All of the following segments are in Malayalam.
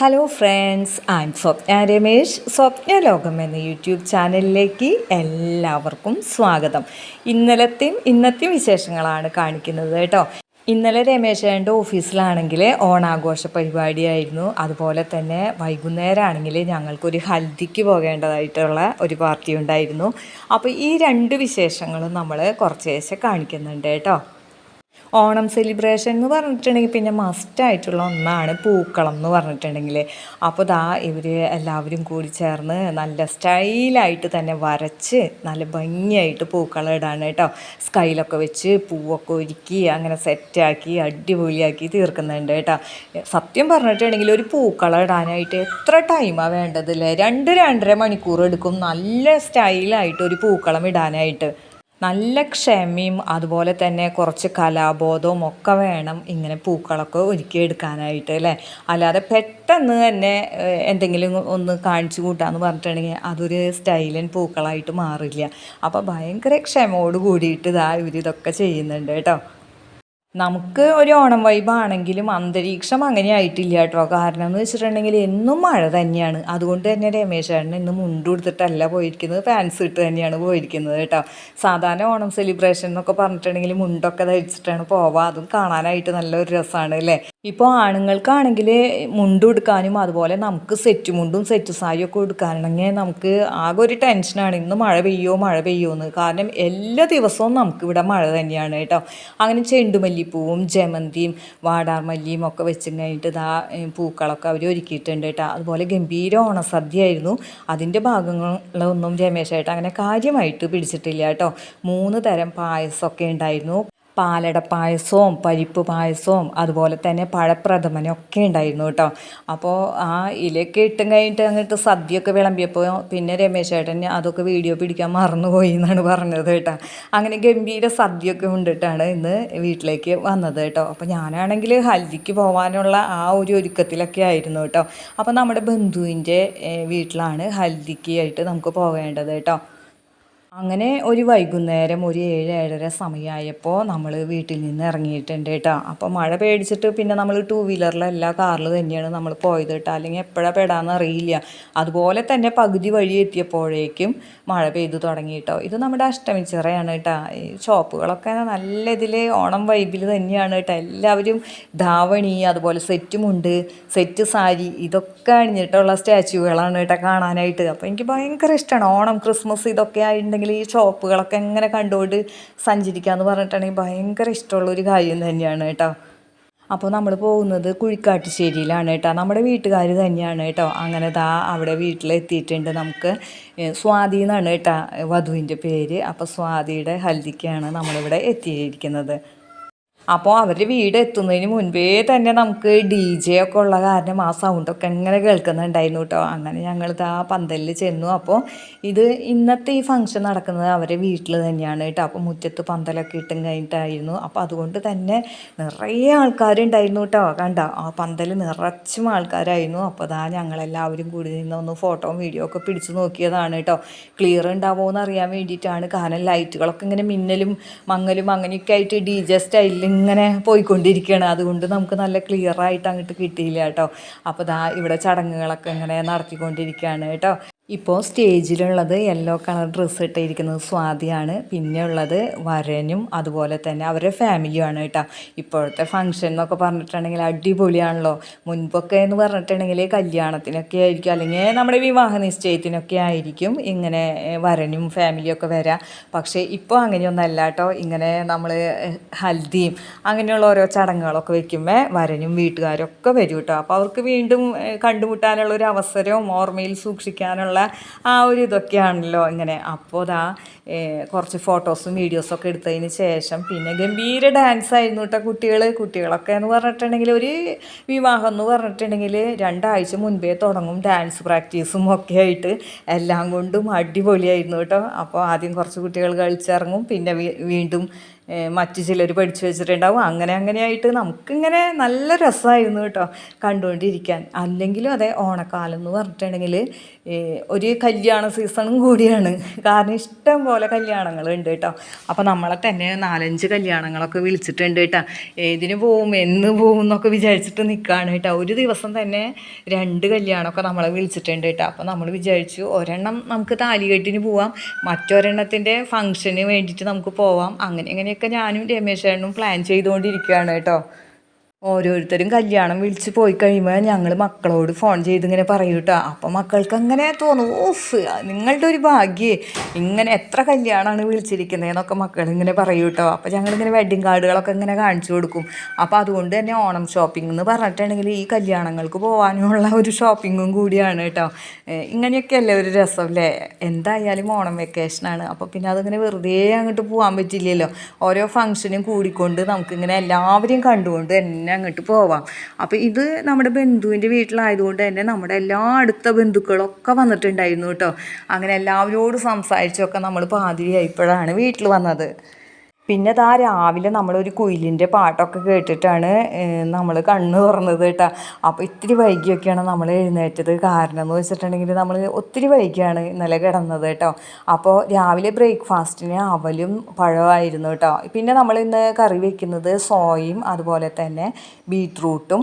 Hello friends I'm Swapna Ramesh Swapna Lokam എന്ന യൂട്യൂബ് ചാനലിലേക്ക് എല്ലാവർക്കും സ്വാഗതം. ഇന്നലത്തെയും ഇന്നത്തെയും വിശേഷങ്ങളാണ് കാണിക്കുന്നത് കേട്ടോ. ഇന്നലെ രമേശേന്റെ ഓഫീസിലാണെങ്കിൽ ഓണാഘോഷ പരിപാടിയായിരുന്നു. അതുപോലെ തന്നെ വൈകുന്നേരമാണെങ്കിൽ ഞങ്ങൾക്കൊരു ഹൽദിക്ക് പോകേണ്ടതായിട്ടുള്ള ഒരു പാർട്ടി ഉണ്ടായിരുന്നു. അപ്പോൾ ഈ രണ്ട് വിശേഷങ്ങളും നമ്മൾ കുറച്ചേശ്ശെ കാണിക്കുന്നുണ്ട് കേട്ടോ. ഓണം സെലിബ്രേഷൻ എന്ന് പറഞ്ഞിട്ടുണ്ടെങ്കിൽ പിന്നെ മസ്റ്റായിട്ടുള്ള ഒന്നാണ് പൂക്കളം എന്ന് പറഞ്ഞിട്ടുണ്ടെങ്കിൽ. അപ്പോൾ ദാ ഇവർ എല്ലാവരും കൂടി ചേർന്ന് നല്ല സ്റ്റൈലായിട്ട് തന്നെ വരച്ച് നല്ല ഭംഗിയായിട്ട് പൂക്കളം ഇടാണ് കേട്ടോ. സ്കൈലൊക്കെ വെച്ച് പൂവൊക്കെ ഒരുക്കി അങ്ങനെ സെറ്റാക്കി അടിപൊളിയാക്കി തീർക്കുന്നുണ്ട് കേട്ടോ. സത്യം പറഞ്ഞിട്ടുണ്ടെങ്കിൽ ഒരു പൂക്കളം ഇടാനായിട്ട് എത്ര ടൈമാണ് വേണ്ടതില്ലേ രണ്ട് രണ്ടര മണിക്കൂർ എടുക്കും നല്ല സ്റ്റൈലായിട്ട് ഒരു പൂക്കളം ഇടാനായിട്ട്. നല്ല ക്ഷമയും അതുപോലെ തന്നെ കുറച്ച് കലാബോധവും ഒക്കെ വേണം ഇങ്ങനെ പൂക്കളൊക്കെ ഒരുക്കി എടുക്കാനായിട്ട് അല്ലേ? അല്ലാതെ പെട്ടെന്ന് തന്നെ എന്തെങ്കിലും ഒന്ന് കാണിച്ചു കൂട്ടാന്ന് പറഞ്ഞിട്ടുണ്ടെങ്കിൽ അതൊരു സ്റ്റൈലൻ പൂക്കളായിട്ട് മാറില്ല. അപ്പോൾ ഭയങ്കര ക്ഷമയോട് കൂടിയിട്ട് ഇതാ ഇവരിതൊക്കെ ചെയ്യുന്നുണ്ട് കേട്ടോ. നമുക്ക് ഒരു ഓണം വൈബാണെങ്കിലും അന്തരീക്ഷം അങ്ങനെ ആയിട്ടില്ല കേട്ടോ. കാരണം എന്ന് വെച്ചിട്ടുണ്ടെങ്കിൽ എന്നും മഴ തന്നെയാണ്. അതുകൊണ്ട് തന്നെ രമേശ് ചേട്ടൻ ഇന്ന് മുണ്ട് കൊടുത്തിട്ടല്ല പോയിരിക്കുന്നത് പാൻസ് ഇട്ട് തന്നെയാണ് പോയിരിക്കുന്നത് കേട്ടോ. സാധാരണ ഓണം സെലിബ്രേഷൻ എന്നൊക്കെ പറഞ്ഞിട്ടുണ്ടെങ്കിൽ മുണ്ടൊക്കെ ധരിച്ചിട്ടാണ് പോവുക. അതും കാണാനായിട്ട് നല്ലൊരു രസമാണ് അല്ലേ? ഇപ്പോൾ ആണുങ്ങൾക്കാണെങ്കിൽ മുണ്ട് എടുക്കാനും അതുപോലെ നമുക്ക് സെറ്റ് മുണ്ടും സെറ്റ് സാരിയൊക്കെ എടുക്കാനാണെങ്കിൽ നമുക്ക് ആകെ ഒരു ടെൻഷനാണ് ഇന്ന് മഴ പെയ്യോ മഴ പെയ്യോ എന്ന് കാരണം എല്ലാ ദിവസവും നമുക്ക് ഇവിടെ മഴ തന്നെയാണ് കേട്ടോ. അങ്ങനെ ചെണ്ടുമല്ലിപ്പൂവും ജമന്തിയും വാടാർമല്ലിയും ഒക്കെ വെച്ച് കഴിഞ്ഞിട്ട് ഇതാ പൂക്കളൊക്കെ അവർ ഒരുക്കിയിട്ടുണ്ട് കേട്ടോ. അതുപോലെ ഗംഭീര ഓണസദ്യയായിരുന്നു. അതിന്റെ ഭാഗങ്ങളൊന്നും രമേശായിട്ട് അങ്ങനെ കാര്യമായിട്ട് പിടിച്ചിട്ടില്ല കേട്ടോ. മൂന്ന് തരം പായസമൊക്കെ ഉണ്ടായിരുന്നു. പാലട പായസവും പരിപ്പ് പായസവും അതുപോലെ തന്നെ പഴപ്രഥമനും ഒക്കെ ഉണ്ടായിരുന്നു കേട്ടോ. അപ്പോൾ ആ ഇലയൊക്കെ ഇട്ടും കഴിഞ്ഞിട്ട് അങ്ങോട്ട് സദ്യയൊക്കെ വിളമ്പിയപ്പോൾ പിന്നെ രമേശ് ചേട്ടൻ അതൊക്കെ വീഡിയോ പിടിക്കാൻ മറന്നുപോയി എന്നാണ് പറഞ്ഞത് കേട്ടോ. അങ്ങനെ ഗംഭീര സദ്യയൊക്കെ ഉണ്ടിട്ടാണ് ഇന്ന് വീട്ടിലേക്ക് വന്നത് കേട്ടോ. അപ്പോൾ ഞാനാണെങ്കിൽ ഹൽദിക്ക് പോകാനുള്ള ആ ഒരു ഒരുക്കത്തിലൊക്കെ ആയിരുന്നു കേട്ടോ. അപ്പോൾ നമ്മുടെ ബന്ധുവിന്റെ വീട്ടിലാണ് ഹൽദിക്ക് ആയിട്ട് നമുക്ക് പോകേണ്ടത് കേട്ടോ. അങ്ങനെ ഒരു വൈകുന്നേരം ഒരു ഏഴ് ഏഴര സമയമായപ്പോൾ നമ്മൾ വീട്ടിൽ നിന്ന് ഇറങ്ങിയിട്ടുണ്ട് കേട്ടോ അപ്പോൾ മഴ പേടിച്ചിട്ട് പിന്നെ നമ്മൾ ടൂ വീലറിലല്ല കാറിൽ തന്നെയാണ് നമ്മൾ പോയത് കേട്ടോ അല്ലെങ്കിൽ എപ്പോഴാണ് പെടാന്ന് അറിയില്ല. അതുപോലെ തന്നെ പകുതി വഴി എത്തിയപ്പോഴേക്കും മഴ പെയ്തു തുടങ്ങി കേട്ടോ ഇത് നമ്മുടെ അഷ്ടമിച്ചിറയാണ് കേട്ടോ ഈ ഷോപ്പുകളൊക്കെ നല്ല ഇതിൽ ഓണം വൈബിൽ തന്നെയാണ് കേട്ടോ എല്ലാവരും ധാവണി അതുപോലെ സെറ്റുമുണ്ട് സെറ്റ് സാരി ഇതൊക്കെ അണിഞ്ഞിട്ടുള്ള സ്റ്റാച്യൂകളാണ് കേട്ടോ കാണാനായിട്ട്. അപ്പോൾ എനിക്ക് ഭയങ്കര ഇഷ്ടമാണ് ഓണം ക്രിസ്മസ് ഇതൊക്കെ ആയിട്ടുണ്ടെങ്കിൽ ഈ ഷോപ്പുകളൊക്കെ എങ്ങനെ കണ്ടുകൊണ്ട് സഞ്ചരിക്കുക എന്ന് പറഞ്ഞിട്ടുണ്ടെങ്കിൽ ഭയങ്കര ഇഷ്ടമുള്ള ഒരു കാര്യം തന്നെയാണ് കേട്ടോ. അപ്പോൾ നമ്മൾ പോകുന്നത് കുഴിക്കാട്ടുശ്ശേരിയിലാണ് കേട്ടോ. നമ്മുടെ വീട്ടുകാർ തന്നെയാണ് കേട്ടോ. അങ്ങനെ ദാ അവിടെ വീട്ടിലെത്തിയിട്ടുണ്ട് നമുക്ക് സ്വാതി എന്നാണ് കേട്ടോ വധുവിന്റെ പേര്. അപ്പോൾ സ്വാതിയുടെ ഹൽദിക്കാണ് നമ്മളിവിടെ എത്തിയിരിക്കുന്നത്. അപ്പോൾ അവരുടെ വീട് എത്തുന്നതിന് മുൻപേ തന്നെ നമുക്ക് ഡി ജെ ഒക്കെ ഉള്ള കാരണം ആ സൗണ്ടൊക്കെ എങ്ങനെ കേൾക്കുന്നുണ്ടായിരുന്നു കേട്ടോ അങ്ങനെ ഞങ്ങൾ ആ പന്തലിൽ ചെന്നു. അപ്പോൾ ഇത് ഇന്നത്തെ ഈ ഫംഗ്ഷൻ നടക്കുന്നത് അവരുടെ വീട്ടിൽ തന്നെയാണ് കേട്ടോ അപ്പോൾ മുറ്റത്ത് പന്തലൊക്കെ ഇട്ടും കഴിഞ്ഞിട്ടായിരുന്നു. അപ്പോൾ അതുകൊണ്ട് തന്നെ നിറയെ ആൾക്കാരുണ്ടായിരുന്നു കേട്ടോ കണ്ട? ആ പന്തൽ നിറച്ചും ആൾക്കാരായിരുന്നു. അപ്പോൾ അതാ ഞങ്ങളെല്ലാവരും കൂടി നിന്ന് ഒന്ന് ഫോട്ടോയും വീഡിയോ ഒക്കെ പിടിച്ചു നോക്കിയതാണ് കേട്ടോ ക്ലിയർ ഉണ്ടാവുമോ എന്ന് അറിയാൻ വേണ്ടിയിട്ടാണ്. കാരണം ലൈറ്റുകളൊക്കെ ഇങ്ങനെ മിന്നലും മങ്ങലും അങ്ങനെയൊക്കെ ആയിട്ട് ഡി ജെ സ്റ്റൈലിൽ ഇങ്ങനെ പോയിക്കൊണ്ടിരിക്കുകയാണ് അതുകൊണ്ട് നമുക്ക് നല്ല ക്ലിയർ ആയിട്ട് അങ്ങോട്ട് കിട്ടിയില്ല കേട്ടോ. അപ്പോൾ ദാ ഇവിടെ ചടങ്ങുകളൊക്കെ ഇങ്ങനെ നടത്തിക്കൊണ്ടിരിക്കുകയാണ് കേട്ടോ. ഇപ്പോൾ സ്റ്റേജിലുള്ളത് യെല്ലോ കളർ ഡ്രസ്സ് ഇട്ടിരിക്കുന്നത് സ്വാതിയാണ്. പിന്നെ ഉള്ളത് വരനും അതുപോലെ തന്നെ അവരുടെ ഫാമിലിയുമാണ് കേട്ടോ. ഇപ്പോഴത്തെ ഫംഗ്ഷൻ എന്നൊക്കെ പറഞ്ഞിട്ടുണ്ടെങ്കിൽ അടിപൊളിയാണല്ലോ. മുൻപൊക്കെ എന്ന് പറഞ്ഞിട്ടുണ്ടെങ്കിൽ കല്യാണത്തിനൊക്കെ ആയിരിക്കും. അല്ലെങ്കിൽ നമ്മുടെ വിവാഹ നിശ്ചയത്തിനൊക്കെ ആയിരിക്കും ഇങ്ങനെ വരനും ഫാമിലിയൊക്കെ വരാം. പക്ഷേ ഇപ്പോൾ അങ്ങനെയൊന്നല്ല കേട്ടോ. ഇങ്ങനെ നമ്മൾ ഹൽദിയും അങ്ങനെയുള്ള ഓരോ ചടങ്ങുകളൊക്കെ വെക്കുമ്പോൾ വരനും വീട്ടുകാരൊക്കെ വരും കേട്ടോ. അപ്പോൾ അവർക്ക് വീണ്ടും കണ്ടുമുട്ടാനുള്ള ഒരു അവസരവും ഓർമ്മയിൽ സൂക്ഷിക്കാനുള്ള ആ ഒരു ഇതൊക്കെയാണല്ലോ ഇങ്ങനെ. അപ്പോൾ ദാ കുറച്ച് ഫോട്ടോസും വീഡിയോസും ഒക്കെ എടുത്തതിന് ശേഷം പിന്നെ ഗംഭീര ഡാൻസ് ആയിരുന്നു കേട്ടോ കുട്ടികൾ കുട്ടികളൊക്കെ എന്ന് പറഞ്ഞിട്ടുണ്ടെങ്കിൽ ഒരു വിവാഹം എന്ന് പറഞ്ഞിട്ടുണ്ടെങ്കിൽ രണ്ടാഴ്ച മുൻപേ തുടങ്ങും ഡാൻസ് പ്രാക്ടീസും ഒക്കെ ആയിട്ട്. എല്ലാം കൊണ്ടും അടിപൊളിയായിരുന്നു കേട്ടോ അപ്പോൾ ആദ്യം കുറച്ച് കുട്ടികൾ കളിച്ചിറങ്ങും. പിന്നെ വീണ്ടും മറ്റു ചിലർ പഠിച്ചു വെച്ചിട്ടുണ്ടാവും. അങ്ങനെ അങ്ങനെയായിട്ട് നമുക്കിങ്ങനെ നല്ല രസമായിരുന്നു കേട്ടോ കണ്ടുകൊണ്ടിരിക്കാൻ. അല്ലെങ്കിലും അതെ ഓണക്കാലം എന്ന് പറഞ്ഞിട്ടുണ്ടെങ്കിൽ ഒരു കല്യാണ സീസണും കൂടിയാണ്. കാരണം ഇഷ്ടം പോലെ കല്യാണങ്ങൾ ഉണ്ട് കേട്ടോ. അപ്പോൾ നമ്മളെ തന്നെ നാലഞ്ച് കല്യാണങ്ങളൊക്കെ വിളിച്ചിട്ടുണ്ട് കേട്ടോ. ഏതിന് പോവും എന്ന് പോവും എന്നൊക്കെ വിചാരിച്ചിട്ട് നിൽക്കുകയാണ് കേട്ടോ. ഒരു ദിവസം തന്നെ രണ്ട് കല്യാണമൊക്കെ നമ്മളെ വിളിച്ചിട്ടുണ്ട് കേട്ടോ. അപ്പോൾ നമ്മൾ വിചാരിച്ചു ഒരെണ്ണം നമുക്ക് താലികെട്ടിന് പോവാം. മറ്റൊരെണ്ണത്തിന്റെ ഫംഗ്ഷന് വേണ്ടിയിട്ട് നമുക്ക് പോവാം. അങ്ങനെ അങ്ങനെയൊക്കെ ഞാനും രമേശേട്ടനും പ്ലാൻ ചെയ്തുകൊണ്ടിരിക്കുകയാണ് കേട്ടോ. ഓരോരുത്തരും കല്യാണം വിളിച്ച് പോയി കഴിയുമ്പോൾ ഞങ്ങൾ മക്കളോട് ഫോൺ ചെയ്ത് ഇങ്ങനെ പറയും കേട്ടോ അപ്പം മക്കൾക്ക് അങ്ങനെ തോന്നും ഓഫ് നിങ്ങളുടെ ഒരു ഭാഗ്യേ ഇങ്ങനെ എത്ര കല്യാണമാണ് വിളിച്ചിരിക്കുന്നതെന്നൊക്കെ മക്കൾ ഇങ്ങനെ പറയും കേട്ടോ അപ്പോൾ ഞങ്ങളിങ്ങനെ വെഡ്ഡിങ് കാർഡുകളൊക്കെ ഇങ്ങനെ കാണിച്ചു കൊടുക്കും. അപ്പോൾ അതുകൊണ്ട് തന്നെ ഓണം ഷോപ്പിംഗ് എന്ന് പറഞ്ഞിട്ടുണ്ടെങ്കിൽ ഈ കല്യാണങ്ങൾക്ക് പോകാനുള്ള ഒരു ഷോപ്പിങ്ങും കൂടിയാണ് കേട്ടോ ഇങ്ങനെയൊക്കെ അല്ലേ ഒരു രസമല്ലേ എന്തായാലും ഓണം വെക്കേഷനാണ് അപ്പോൾ പിന്നെ അതിങ്ങനെ വെറുതെ അങ്ങോട്ട് പോകാൻ പറ്റില്ലല്ലോ. ഓരോ ഫംഗ്ഷനും കൂടിക്കൊണ്ട് നമുക്കിങ്ങനെ എല്ലാവരെയും കണ്ടുകൊണ്ട് തന്നെ അങ്ങോട്ട് പോവാം. അപ്പോൾ ഇത് നമ്മുടെ ബന്ധുവിന്റെ വീട്ടിലായതുകൊണ്ട് തന്നെ നമ്മുടെ എല്ലാ അടുത്ത ബന്ധുക്കളൊക്കെ വന്നിട്ടുണ്ടായിരുന്നു കേട്ടോ. അങ്ങനെ എല്ലാവരോടും സംസാരിച്ചൊക്കെ നമ്മൾ പാതിരിയായപ്പോഴാണ് വീട്ടിൽ വന്നത്. പിന്നെ ഇതാ രാവിലെ നമ്മളൊരു കുയിലിന്റെ പാട്ടൊക്കെ കേട്ടിട്ടാണ് നമ്മൾ കണ്ണ് തുറന്നത് കേട്ടോ. അപ്പോൾ ഇത്തിരി വൈകിയൊക്കെയാണ് നമ്മൾ എഴുന്നേറ്റത്. കാരണം എന്ന് വെച്ചിട്ടുണ്ടെങ്കിൽ നമ്മൾ ഒത്തിരി വൈകിയാണ് ഇന്നലെ കിടന്നത് കേട്ടോ. അപ്പോൾ രാവിലെ ബ്രേക്ക്ഫാസ്റ്റിന് അവലും പഴമായിരുന്നു കേട്ടോ. പിന്നെ നമ്മൾ ഇന്ന് കറി വയ്ക്കുന്നത് സോയയും അതുപോലെ തന്നെ ബീട്രൂട്ടും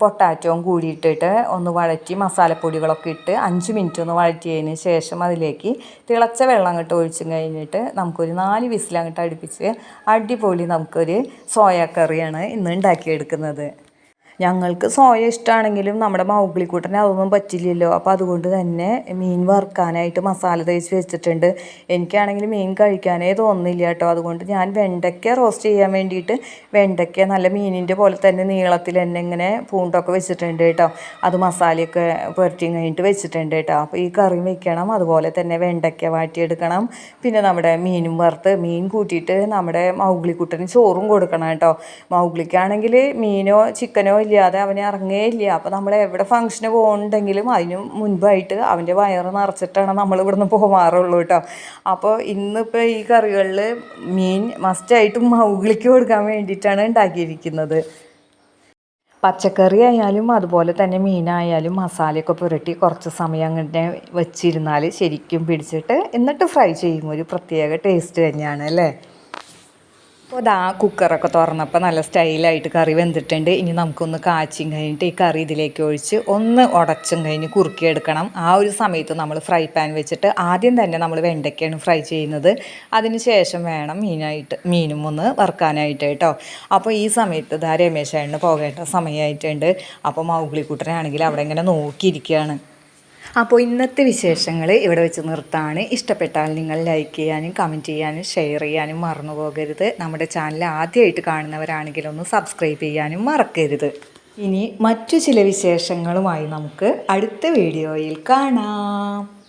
പൊട്ടാറ്റോയും കൂടി ഇട്ടിട്ട് ഒന്ന് വഴറ്റി മസാലപ്പൊടികളൊക്കെ ഇട്ട് അഞ്ച് മിനിറ്റ് ഒന്ന് വഴറ്റിയതിന് ശേഷം അതിലേക്ക് തിളച്ച വെള്ളം അങ്ങോട്ട് ഒഴിച്ചു കഴിഞ്ഞിട്ട് നമുക്കൊരു നാല് വിസിൽ അങ്ങോട്ട് അടുപ്പിച്ച് അടിപൊളി നമുക്കൊരു സോയ കറിയാണ് ഇന്ന് ഉണ്ടാക്കിയെടുക്കുന്നത്. ഞങ്ങൾക്ക് സോയ ഇഷ്ടമാണെങ്കിലും നമ്മുടെ മൗഗ്ലിക്കൂട്ടന് അതൊന്നും പറ്റില്ലല്ലോ. അപ്പോൾ അതുകൊണ്ട് തന്നെ മീൻ വറുക്കാനായിട്ട് മസാല തേച്ച് വെച്ചിട്ടുണ്ട്. എനിക്കാണെങ്കിൽ മീൻ കഴിക്കാനേ തോന്നുന്നില്ല കേട്ടോ. അതുകൊണ്ട് ഞാൻ വെണ്ടയ്ക്ക റോസ്റ്റ് ചെയ്യാൻ വേണ്ടിയിട്ട് വെണ്ടയ്ക്ക നല്ല മീനിന്റെ പോലെ തന്നെ നീളത്തിൽ തന്നെ ഇങ്ങനെ പൂണ്ടൊക്കെ വെച്ചിട്ടുണ്ട് കേട്ടോ. അത് മസാലയൊക്കെ പുരട്ടി കഴിഞ്ഞിട്ട് വെച്ചിട്ടുണ്ട് കേട്ടോ. അപ്പോൾ ഈ കറി വെക്കണം അതുപോലെ തന്നെ വെണ്ടയ്ക്ക വാട്ടിയെടുക്കണം. പിന്നെ നമ്മുടെ മീനും വറുത്ത് മീൻ കൂട്ടിയിട്ട് നമ്മുടെ മൗഗ്ലിക്കുട്ടന് ചോറും കൊടുക്കണം കേട്ടോ. മൗഗ്ലിക്കാണെങ്കിൽ മീനോ ചിക്കനോ ഇല്ലാതെ അവന് ഇറങ്ങേയില്ല. അപ്പോൾ നമ്മൾ എവിടെ ഫംഗ്ഷന് പോകുന്നുണ്ടെങ്കിലും അതിന് മുൻപായിട്ട് അവന്റെ വയറ് നിറച്ചിട്ടാണ് നമ്മൾ ഇവിടുന്ന് പോകാറുള്ളൂ കേട്ടോ. അപ്പോൾ ഇന്നിപ്പോൾ ഈ കറികളിൽ മീൻ മസ്റ്റായിട്ടും മൗഗ്ലിക്ക് കൊടുക്കാൻ വേണ്ടിയിട്ടാണ് ഉണ്ടാക്കിയിരിക്കുന്നത്. പച്ചക്കറി ആയാലും അതുപോലെ തന്നെ മീനായാലും മസാലയൊക്കെ പുരട്ടി കുറച്ച് സമയം അങ്ങനെ വെച്ചിരുന്നാൽ ശരിക്കും പിടിച്ചിട്ട് എന്നിട്ട് ഫ്രൈ ചെയ്യുമ്പോൾ ഒരു പ്രത്യേക ടേസ്റ്റ് തന്നെയാണ് അല്ലേ? അപ്പോൾ അതാ കുക്കറൊക്കെ തുറന്നപ്പോൾ നല്ല സ്റ്റൈലായിട്ട് കറി വെന്തിട്ടുണ്ട്. ഇനി നമുക്കൊന്ന് കാച്ചിയും കഴിഞ്ഞിട്ട് ഈ കറി ഇതിലേക്ക് ഒഴിച്ച് ഒന്ന് ഉടച്ചും കഴിഞ്ഞ് കുറുക്കിയെടുക്കണം. ആ ഒരു സമയത്ത് നമ്മൾ ഫ്രൈ പാൻ വെച്ചിട്ട് ആദ്യം തന്നെ നമ്മൾ വെണ്ടയ്ക്കയാണ് ഫ്രൈ ചെയ്യുന്നത്. അതിന് ശേഷം വേണം മീനായിട്ട് മീനും ഒന്ന് വറുക്കാനായിട്ട് കേട്ടോ. അപ്പോൾ ഈ സമയത്ത് ഇതാ രമേശേണ്ണന് പോകേണ്ട സമയമായിട്ടുണ്ട്. അപ്പോൾ മൗഗ്ലിക്കുട്ടനാണെങ്കിൽ അവിടെ ഇങ്ങനെ നോക്കിയിരിക്കുകയാണ്. അപ്പോൾ ഇന്നത്തെ വിശേഷങ്ങൾ ഇവിടെ വെച്ച് നിർത്താണ്. ഇഷ്ടപ്പെട്ടാൽ നിങ്ങൾ ലൈക്ക് ചെയ്യാനും കമന്റ് ചെയ്യാനും ഷെയർ ചെയ്യാനും മറന്നു പോകരുത്. നമ്മുടെ ചാനൽ ആദ്യമായിട്ട് കാണുന്നവരാണെങ്കിൽ ഒന്ന് സബ്സ്ക്രൈബ് ചെയ്യാനും മറക്കരുത്. ഇനി മറ്റു ചില വിശേഷങ്ങളുമായി നമുക്ക് അടുത്ത വീഡിയോയിൽ കാണാം.